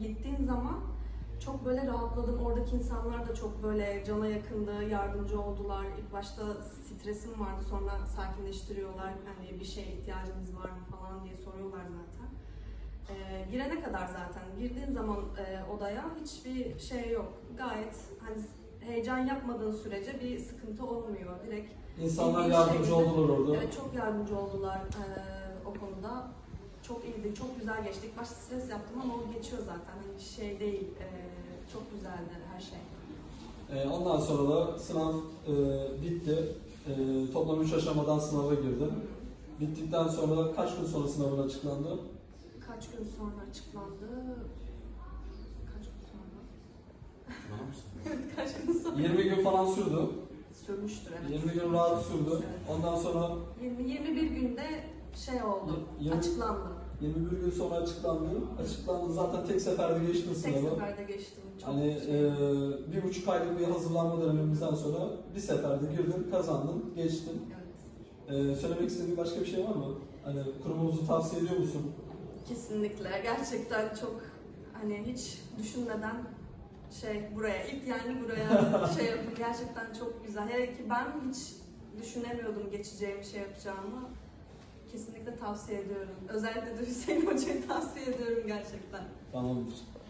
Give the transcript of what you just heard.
gittiğin zaman çok böyle rahatladım. Oradaki insanlar da çok böyle cana yakındı, yardımcı oldular. İlk başta stresim vardı, sonra sakinleştiriyorlar. Hani bir şeye ihtiyacınız var mı falan diye soruyorlar zaten. Ee, girene kadar zaten, girdiğin zaman e, odaya hiçbir şey yok. Gayet hani heyecan yapmadığın sürece bir sıkıntı olmuyor. Direkt İnsanlar yardımcı oldular orada. Evet çok yardımcı oldular eee, o konuda. Çok iyiydi, çok güzel geçti. İlk başta stres yaptım ama o geçiyor zaten. Hani şey değil, eee, çok güzeldi her şey. Ee, ondan sonra da sınav e, bitti. E, toplam 3 aşamadan sınava girdim. Bittikten sonra kaç gün sonra sınavın açıklandı? Kaç gün sonra açıklandı? Kaç gün sonra? Evet, kaç gün sonra? 20 gün falan sürdü. Sürmüştür evet. 20 gün rahat sürdü. Evet. Ondan sonra 20, 21 günde şey oldu, Yirmi- açıklandı. 21 gün sonra açıklandı. Açıklandı zaten tek seferde geçtim Tek sınavı. seferde geçtim. Çok Hani şey. e, bir buçuk aylık bir hazırlanma dönemimizden sonra bir seferde girdin, kazandın, geçtin. Evet. E, söylemek istediğin başka bir şey var mı? Hani kurumumuzu tavsiye ediyor musun? Kesinlikle. Gerçekten çok hani hiç düşünmeden şey buraya ilk yani buraya şey yapın gerçekten çok güzel. Hele ki ben hiç düşünemiyordum geçeceğim şey yapacağımı. Kesinlikle tavsiye ediyorum. Özellikle de Hüseyin Hoca'yı tavsiye ediyorum gerçekten. Tamamdır.